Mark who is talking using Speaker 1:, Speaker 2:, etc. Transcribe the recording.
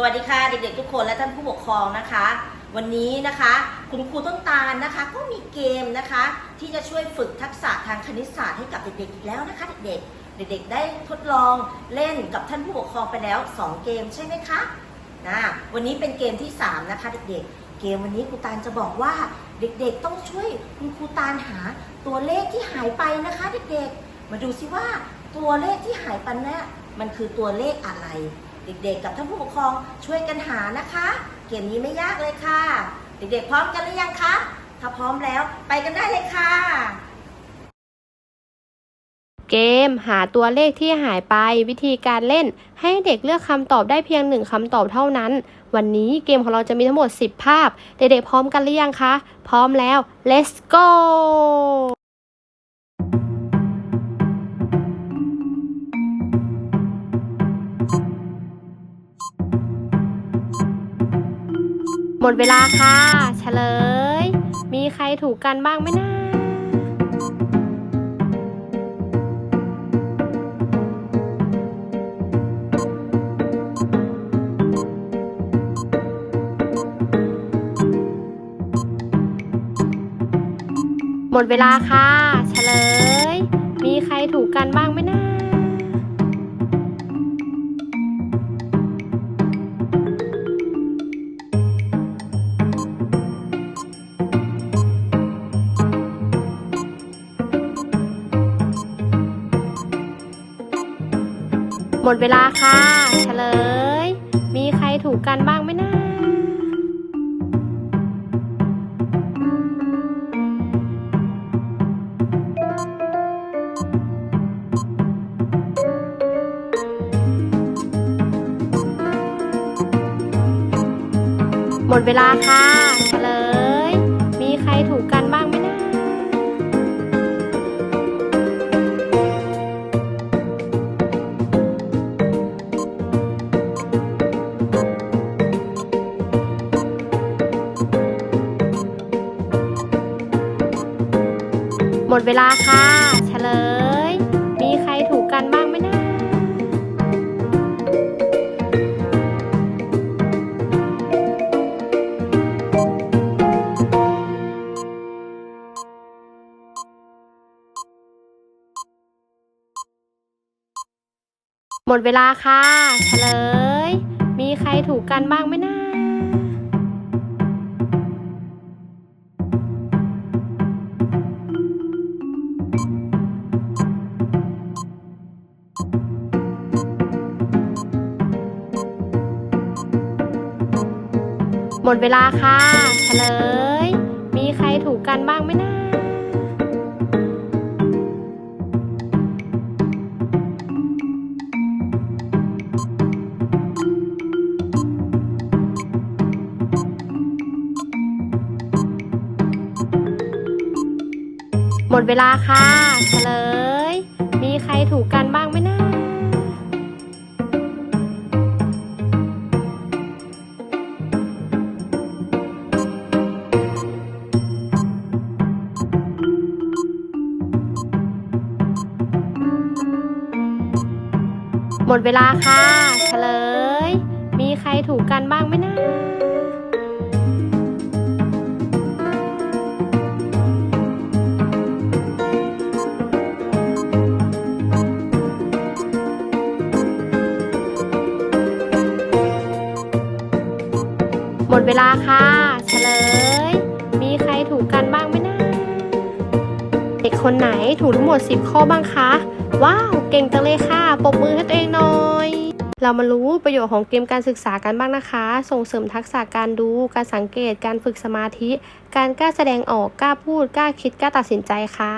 Speaker 1: สวัสดีค่ะเด็กๆทุกคนและท่านผู้ปกครองนะคะ วันนี้นะคะ คุณครูต้นตาลนะคะ ก็มีเกมนะคะ ที่จะช่วยฝึกทักษะทางคณิตศาสตร์ให้กับเด็กๆอีกแล้วนะคะ เด็กๆ เด็กๆ ได้ทดลองเล่นกับท่านผู้ปกครองไปแล้ว 2 เกมใช่ไหมคะนะวันนี้เป็นเกมที่ 3 นะคะ เด็กๆ เกมวันนี้ครูตาลจะบอกว่าเด็กๆ ต้องช่วยคุณครูตาลหาตัวเลขที่หายไปนะคะ เด็กๆ มาดูซิว่าตัวเลขที่หายไปเนี่มันคือตัวเลขอะไร เด็กๆ กับท่านผู้ปกครองช่วยกันหานะคะ เกมนี้ไม่ยากเลยค่ะ เด็กๆ พร้อมกันหรือยังคะ ถ้าพร้อมแล้วไปกันได้เลยค่ะ
Speaker 2: เกมหาตัวเลขที่หายไปวิธีการเล่น ให้เด็กเลือกคำตอบได้เพียงหนึ่งคำตอบเท่านั้น วันนี้เกมของเราจะมีทั้งหมด 10 ภาพ เด็กๆ พร้อมกันหรือยังคะ พร้อมแล้ว let's go หมดเวลาค่ะเฉลย มีใครถูกกันบ้างไหมนะหมดเวลาค่ะเฉลย มีใครถูกกันบ้าง มนะหมดเวลาค่ะเฉลย มีใครถูกกันบ้างไหมนะหมดเวลาค่ะ ดเวลาค่ะ เฉลย มีใครถูกกันบ้างไหมนะหมดเวลาค่ะ เฉลย มีใครถูกกันบ้างไหมนะ มดเวลาค่ะเฉลย มีใครถูกกันบ้างไหมนะหมดเวลาค่ะเฉลย มีใครถูกกันบ้างไหมนะ หมดเวลาค่ะเฉลย มีใครถูกกันบ้างไหมนะหมดเวลาค่ะเฉลย มีใครถูกกันบ้างไหมนะเด็กคนไหนถูกทั้งหมด 10 ข้อบ้างคะ ว้าว เก่งจังเลยค่ะ ปรบมือให้ตัวเองหน่อย เรามารู้ประโยชน์ของเกมการศึกษากันบ้างนะคะ ส่งเสริมทักษะการดู การสังเกต การฝึกสมาธิ การกล้าแสดงออก กล้าพูด กล้าคิด กล้าตัดสินใจค่ะ